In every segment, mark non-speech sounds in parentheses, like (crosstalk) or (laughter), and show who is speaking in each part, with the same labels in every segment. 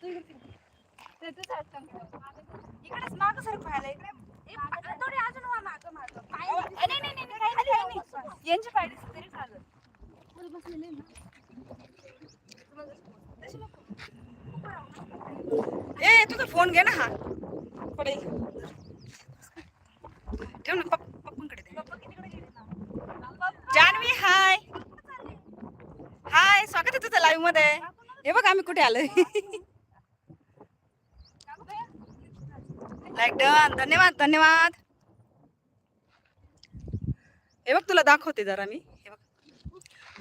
Speaker 1: तू इकडे. ते. इकडेच मागं सर पाहायला इकडे थोडी अजून मागं मागं. नाही, नाही, नाही, नाही. यांचे पाय तरी चालेल. वर बसलेले.
Speaker 2: ए तुझा फोन घे ना हा पडेल ठेव ना पप्प पप्पांकडे जान्हवी हाय? हाय स्वागत आहे तुझं लाईव्हमध्ये हे बघ आम्ही कुठे आलोय
Speaker 1: काकू बाया?
Speaker 2: लाईक डन धन्यवाद धन्यवाद. हे बघ तुला दाखवते जरा मी. हे बघ.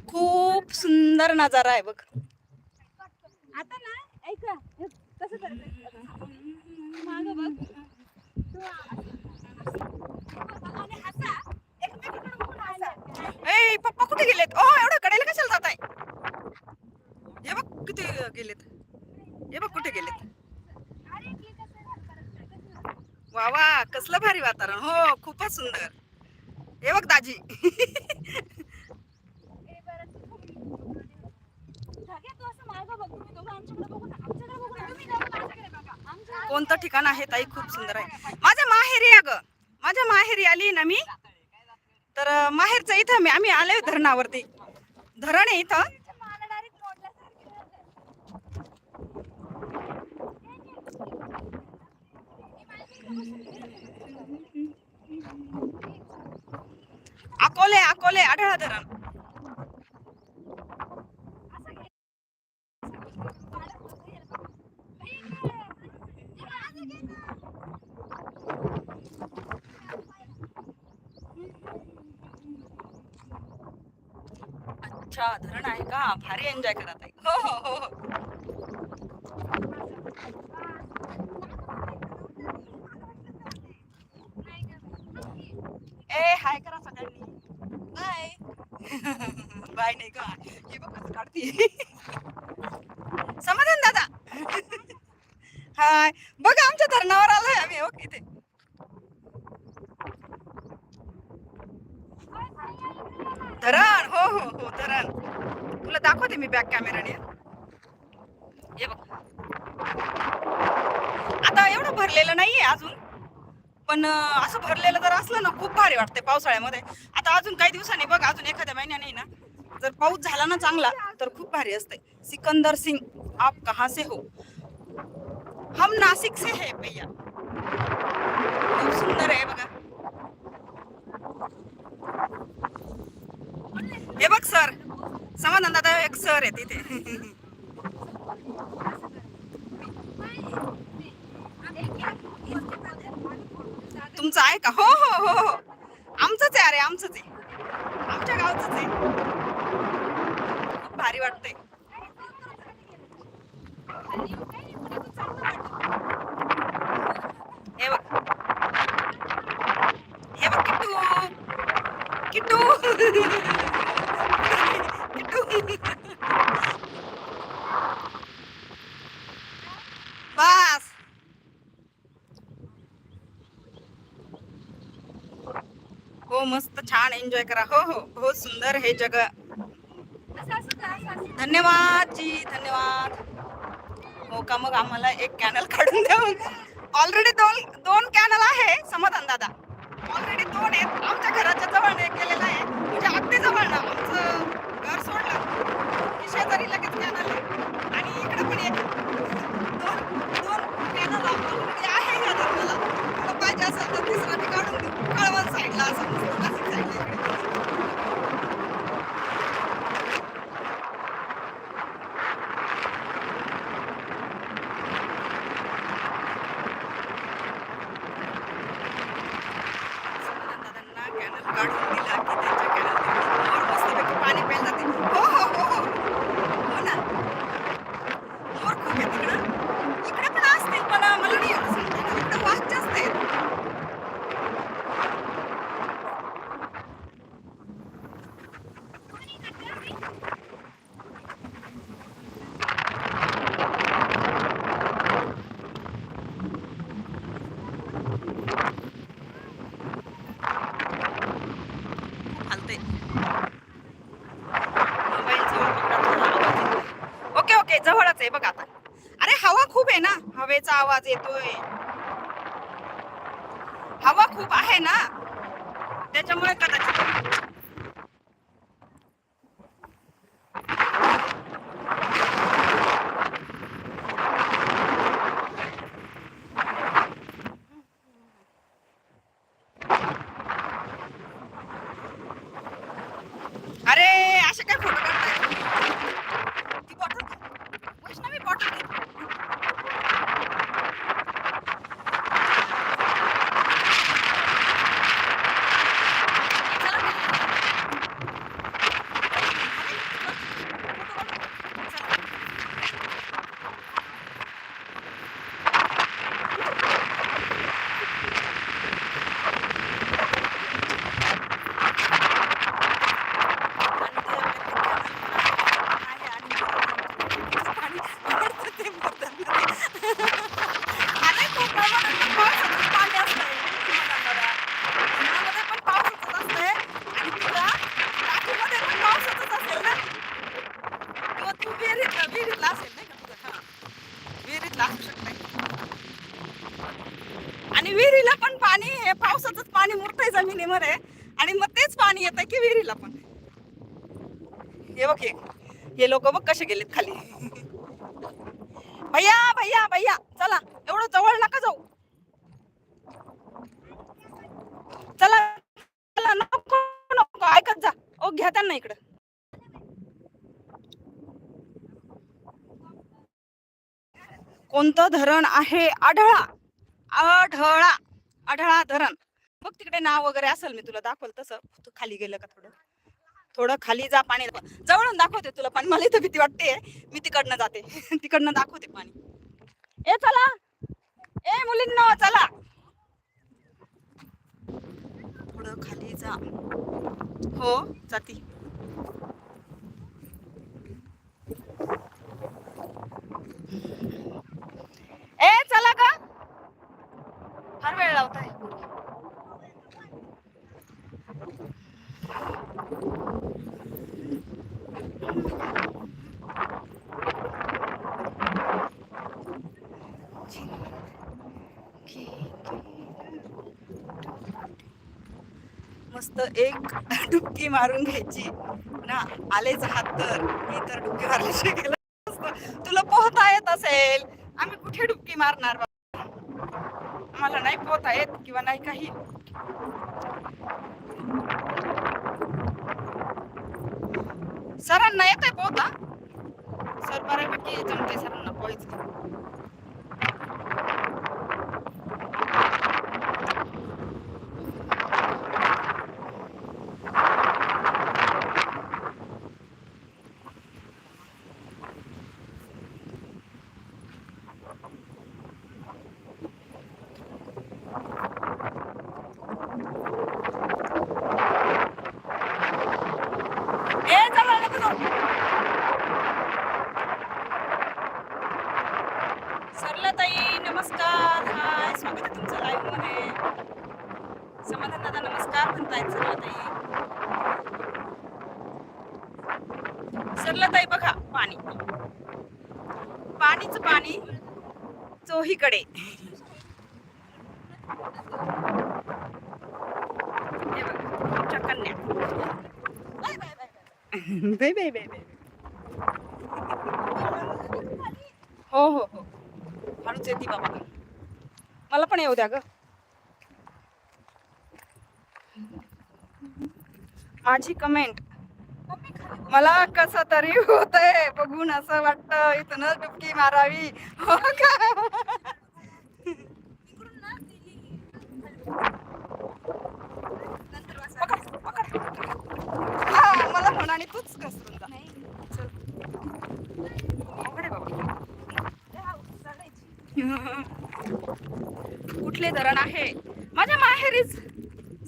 Speaker 2: खूप सुंदर नजारा आहे बघ.
Speaker 1: आता ना ऐका कसं.
Speaker 2: ए पप्पा कुठे गेलेत? ओ एवढं कडेला कशाला जात आहे हे बघ किती गेलेत. हे बघ कुठे गेलेत
Speaker 1: अरे की कसं झालं परत कसं झालं?
Speaker 2: वा वा कसलं भारी वातावरण. हो खूपच सुंदर. हे बघ दाजी. कोणतं ठिकाण आहे ताई? खूप सुंदर आहे. माझ्या माहेरी अग. माझ्या माहेरी आली ना मी. तर माहेरचं इथं मी आम्ही आलोय धरणावरती. धरण आहे इथं. अकोले अकोले आढळा धरण. अच्छा धरण आहे का? भारी एन्जॉय करत आहे. हो हो हो हो ए हाय करा सगळ्यांनी बाय बाय नाही का हे बघ कसं काढते. समाधान दादा. हाय. बघ आमच्या धरणावर आलोय आम्ही ओके ते धरण हो हो हो धरण. तुला दाखवते मी बॅक कॅमेराने हे बघ. आता एवढं भरलेलं नाहीये अजून. पण असं भरलेलं जर असलं ना खूप भारी वाटते पावसाळ्यामध्ये. आता अजून काही दिवसांनी बघ अजून एखाद्या महिन्याने ना जर पाऊस झाला ना चांगला तर खूप भारी असते सिकंदर सिंग आप कहा से हो? हम नाशिक से है भैया. खूप सुंदर आहे बघा. हे बघ सर समाधान दादा एक सर आहे तिथे. तुमचं आहे का? हो हो हो हो. आमचंच आहे अरे आमचंच आहे. आमच्या गावचंच आहे. भारी वाटतंय. हे बघ. हे बघ किटू किटू बस. हो मस्त छान एन्जॉय करा. हो हो. बहुत सुंदर हे जग धन्यवाद जी धन्यवाद. हो का मग आम्हाला एक कॅनल काढून द्या म्हणजे. ऑलरेडी दोन दोन कॅनल आहे समाधान दादा. ऑलरेडी दोन आहेत. आमच्या घराच्या जवळ एक केलेला आहे म्हणजे अगदी जवळ ना आमचं घर सोडलं की शेजारी लगेच कॅनल आहे आणि इकडे पण एक दोन दोन कॅनल ऑलरेडी आहे या धर्माला तुला पाहिजे असेल तर तिसरा मी काढून देऊ कळवण साईडला असं मस्त नाशिक साईडला इकडे दादांना कॅनल काढून दिला की त्यांच्या कॅनल मस्तपैकी पाणी प्यायला जाते हो हो हो हो हो ना मोर खूप आहे तिकडं इकडे पण असतील पण मला नाही एवढं सांगता येणार. इकडं वाघ जास्त आहेत हलते मोबाईल जवळ पकडा थोडा आवाज येतोय. ओके ओके जवळच आहे बघ आता अरे हवा खूप आहे ना हवेचा आवाज येतोय. हवा खूप आहे ना? त्याच्यामुळे कदाचित अरे असे काय फोटो काढताय ती बॉटल दे. वैष्णवी बॉटल दे. अरे खूप प्रमाणात पावसाचंच पाणी असतंय उन्हाळ्यामध्ये. उन्हाळ्यामध्ये पण पावसाचंच असतंय आणि तुला टाकीमध्ये पण पावसाचंच असेल ना किंवा तू विहिरीतला विहिरीतला असेल नाही का तुझं हा विहिरीतला असू शकतंय आणि विहिरीला पण पाणी हे पावसाचंच पाणी मुरतंय जमिनीमध्ये आणि मग तेच पाणी विहिरीला पण. हे बघ हे लोक बघ कसे गेलेत खाली. भैया भैया भैया चला. एवढं जवळ नका जाऊ. चला चला नको नको. ऐकत जा. ओ घ्या त्यांना इकडं. कोणतं धरण आहे आढळा? आढळा आढळा धरण. बघ तिकडे नाव वगैरे असेल मी तुला दाखवल तसं. तू खाली गेलं का थोडं? थोडं खाली जा पाणी. जवळून दाखवते तुला पाणी मला इथं भीती वाटते मी तिकडनं जाते. (laughs) तिकडनं दाखवते पाणी. ए चला. ए मुलींना चला. थोडं खाली जा. हो जाती. ए चला का फार वेळ लावताय फक्त एक (laughs) डुबकी मारून घ्यायची. ना आलेच हात तर. मी तर डुबकी मारल्याशिवाय गेलं तुला पोहता येत असेल. आम्ही कुठे डुबकी मारणार बाबा? आम्हाला नाही पोहता येत किंवा नाही काही. सरांना येत आहे पोहता? सर बऱ्यापैकी जमते सरांना पोहायचं ए चला नको जाऊ. सरला ताई नमस्कार. हाय स्वागत आहे तुमचं लाईव्हमध्ये. समाधान दादा नमस्कार म्हणतायत सरला ताई. सरला ताई बघा पाणी. पाणीच पाणी चोहीकडे हे बघा तुमच्या कन्या bye bye bye bye bye bye bye हो हो हो. हळूच येते बाबा. मला पण येऊ द्या ग. माझी कमेंट मला कसं तरी होतंय बघून असं वाटतं इथूनच डुबकी मारावी. हो का? मला म्हणा आणि तूच घसरून जा चल. अवघड आहे बाबा. (laughs) कुठले धरण आहे? माझ्या माहेरीच.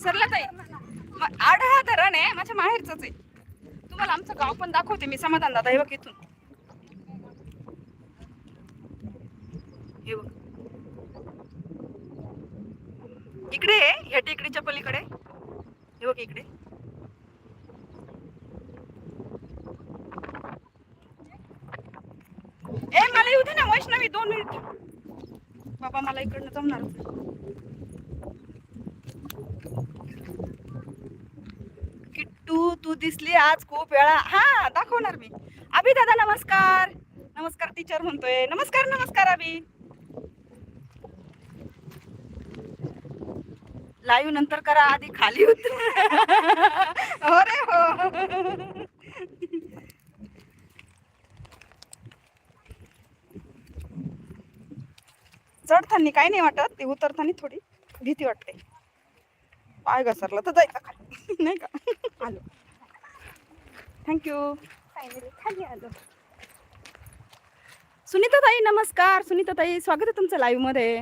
Speaker 2: सरला ताई म- आढळा धरण आहे माझ्या माहेरच आहे. तुम्हाला आमचं गाव पण दाखवते मी समाधान दादा हे बघ इथून. हे बघ. इकडे आहे, ह्या टेकडीच्या पलीकडे. हे बघ इकडे. ए मला येऊ दे ना वैष्णवी दोन मिनिट. बाबा मला इकडनं जमणार. किट्टू तू दिसली आज खूप वेळा. हा दाखवणार मी. अभि दादा नमस्कार. नमस्कार टीचर म्हणतोय. नमस्कार नमस्कार अभि. लाईव्ह नंतर करा आधी खाली उतर (laughs) हो रे हो. चढताना काही नाही वाटत ते उतरताना थोडी भीती वाटते. पाय घसरला तर जायचा खाली? (laughs) नाही का? आलो. थँक्यू
Speaker 1: फायनली खाली आलो.
Speaker 2: सुनीता ताई नमस्कार. सुनीता ताई स्वागत आहे तुमचं लाईव्हमध्ये.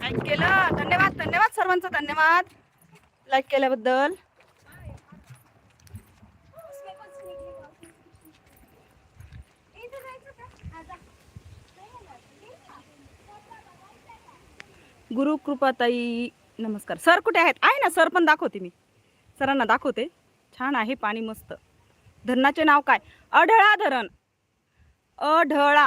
Speaker 2: लाईक केलं. धन्यवाद धन्यवाद सर्वांचा धन्यवाद. लाईक केल्याबद्दल. गुरु कृपाताई नमस्कार. सर कुठे आहेत? आहे ना सर पण दाखवते मी. सरांना दाखवते. छान आहे पाणी मस्त. धरणाचे नाव काय? अढळा धरण. अढळा.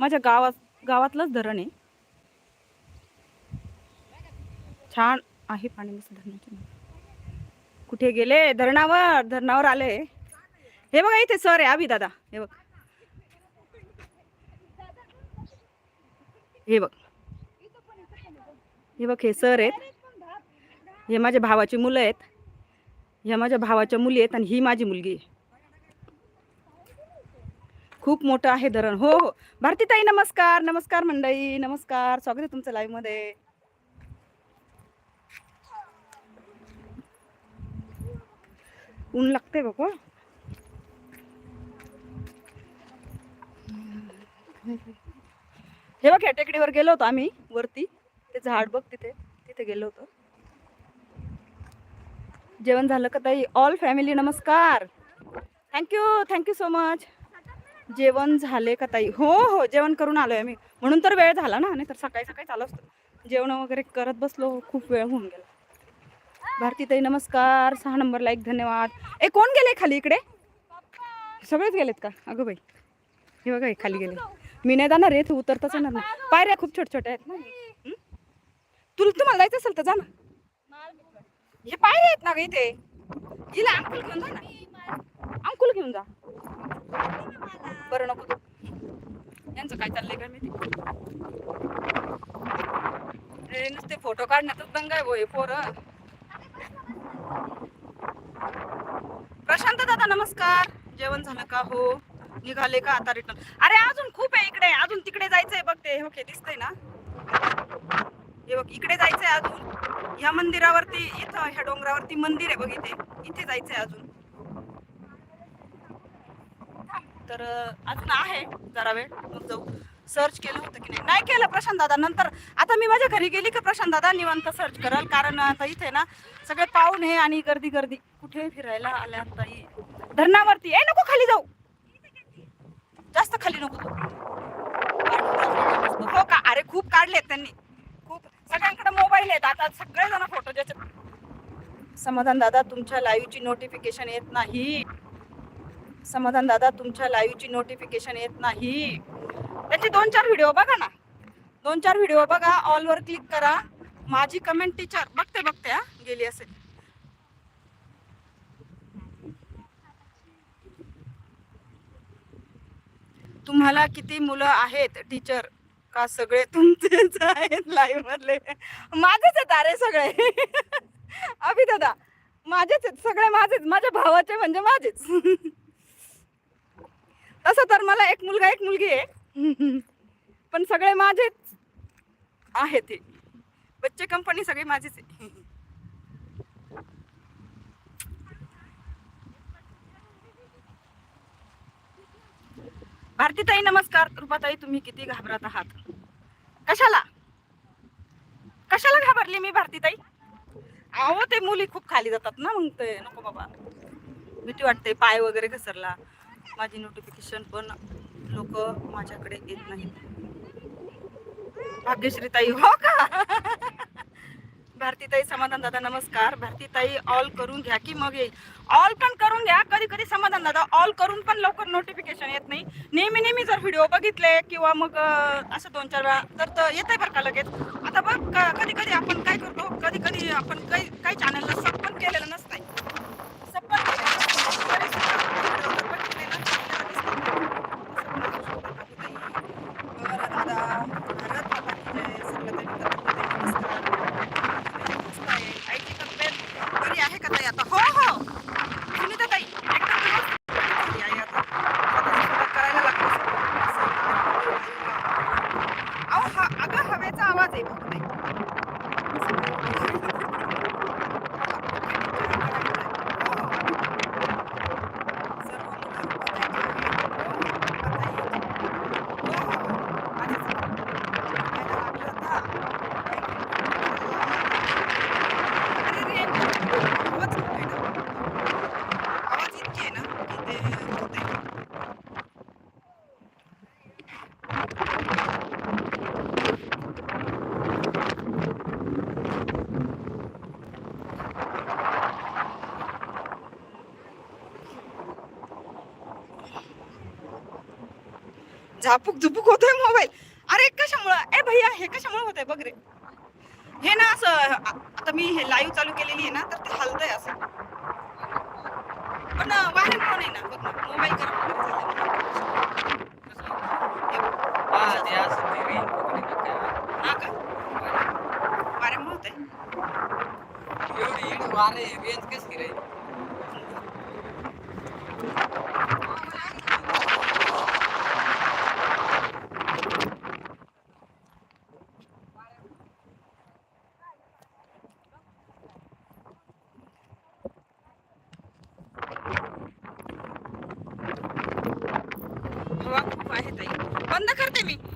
Speaker 2: माझ्या गावात गावातलंच धरण आहे. छान आहे पाणी मस्त धरणाचे नाव. कुठे गेले? धरणावर धरणावर आले. हे बघा इथे सर आहे अभि दादा. हे बघ. हे बघ. हे बघ हे सर आहेत. हे माझ्या भावाची मुलं आहेत. ह्या माझ्या भावाच्या मुली आहेत आणि ही माझी मुलगी खूप मोठं आहे धरण. हो हो. भारतीताई नमस्कार. नमस्कार मंडई नमस्कार. स्वागत आहे तुमचं लाईव्हमध्ये. ऊन लागते बघ हे बघ या टेकडीवर गेलो होतो आम्ही वरती. ते झाड बघ तिथे तिथे गेलो होतो. जेवण झालं का ताई? ऑल फॅमिली नमस्कार. Thank you thank you so much जेवण झाले का ताई? हो हो जेवण करून आलोय आम्ही. म्हणून तर वेळ झाला ना नाही तर सकाळी सकाळी चालू असतो. जेवण वगैरे करत बसलो खूप वेळ होऊन गेला. भारती ताई नमस्कार. सहा नंबरला एक धन्यवाद. ए कोण गेले खाली इकडे? सगळेच गेलेत का? अगं बाई. हे बघा खाली गेले. मी नाही जाणार रे तू उतरताच येणार ना पायऱ्या खूप छोट्या छोट्या आहेत ना. तुला तुम्हाला जायचं असेल तर जा ना. हे पायऱ्या आहेत ना ग इथे. हिला अंकुल घेऊन जा ना. अंकुल घेऊन जा. बरं नको तू. यांचं काय चाललंय काय माहिती? रे नुसते फोटो काढण्यातच दंग आहे बोय पोरं. प्रशांत दादा नमस्कार. जेवण झालं का हो? निघाले का आता रिटर्न अरे अजून खूप आहे इकडे अजून तिकडे जायचंय बघ ते. ओके दिसतंय ना? हे बघ इकडे जायचंय अजून. ह्या मंदिरावरती इथं ह्या डोंगरावरती मंदिर आहे बघ इथे. इथे जायचंय अजून. तर अजून आहे जरा वेळ. मग जाऊ. सर्च केलं होतं की नाही? नाही केलं प्रशांत दादा. नंतर आता मी माझ्या घरी गेली का प्रशांत दादा? निवांत सर्च कराल. कारण आता इथे ना सगळे पाहुणे आणि गर्दी गर्दी. कुठे फिरायला आल्या ताई? धरणावरती. ए नको खाली जाऊ. खाली नको हो का? अरे खूप काढलेत त्यांनी. खूप. सगळ्यांकडे मोबाईल आहेत. आता सगळेजण फोटो ज्याचे समाधान दादा तुमच्या लाईव्हची नोटिफिकेशन येत नाही. समाधान दादा तुमच्या लाईव्हची नोटिफिकेशन येत नाही. त्याचे दोन चार व्हिडिओ बघा ना. दोन चार व्हिडिओ बघा. ऑलवर क्लिक करा. माझी कमेंट टीचर बघते बघते हा. गेली असेल. तुम्हाला किती मुलं आहेत टीचर का सगळे तुमचेच आहेत लाईव्ह मधले? माझेच आहेत अरे सगळे. अभि दादा माझेच आहेत सगळे माझेच माझ्या भावाचे म्हणजे माझेच. तसं तर मला एक मुलगा एक मुलगी आहे. पण सगळे माझेच आहेत. हे बच्चे कंपनी सगळी माझीच आहे भारतीताई नमस्कार. कृपाताई तुम्ही किती घाबरत आहात? कशाला? कशाला घाबरली मी भारतीताई अहो ते मुली खूप खाली जातात ना मग ते. नको बाबा. भीती वाटते पाय वगैरे घसरला. माझी नोटिफिकेशन पण लोक माझ्याकडे येत नाहीत. भाग्यश्री ताई हो का? भारतीताई समाधान दादा नमस्कार. भारतीताई ऑल करून घ्या की मग येईल. ऑल पण करून घ्या कधी कधी समाधान दादा ऑल करून पण लवकर नोटिफिकेशन येत नाही. नेहमी नेहमी जर व्हिडिओ बघितले किंवा मग असं दोन चार वेळा तर त- आहे बरं का लगेच. आता बघ कधी कधी आपण काय करतो कधी कधी आपण काही काही चॅनलला सब पण केलेलं नसतंय सब पण केलेलं नसतंय. तरी सुद्धा video जर बघितले ना, तर दिसतात. बरं दादा भारत माता की जय. सगळं तरी करतात. नमस्कार. मस्त आहे. आईची तब्येत बरी आहे का ताई आता हो हो सुनीता ताई एकदम व्यवस्थित झाली आई आता स्वतःची स्वतः करायला लागली सगळं. असं आहे. अहो हा अगं हवेचा आवाज आहे बघ ताई. सर्व मुलं बतायचे आवाज इतकी आहे ना की ते होतंय. झापूक झुपूक होतोय मोबाईल अरे कशामुळं? ए भैया हे कशामुळे होतंय? बघ रे. हे ना असं आता मी हे लाईव्ह चालू केलेली आहे ना तर ते हलतंय असं. पण वाऱ्यामुळे नाही ना? बघ ना मोबाईल गरम वगैरे झालाय. हे बघ.
Speaker 3: हा ते असं ते रेंज वगैरे का काय
Speaker 2: हा का वाऱ्यामुळे होतंय
Speaker 3: एवढी एवढी वारे रेंज कशी राहील
Speaker 2: हवा खूप आहे ताई बंद करते मी.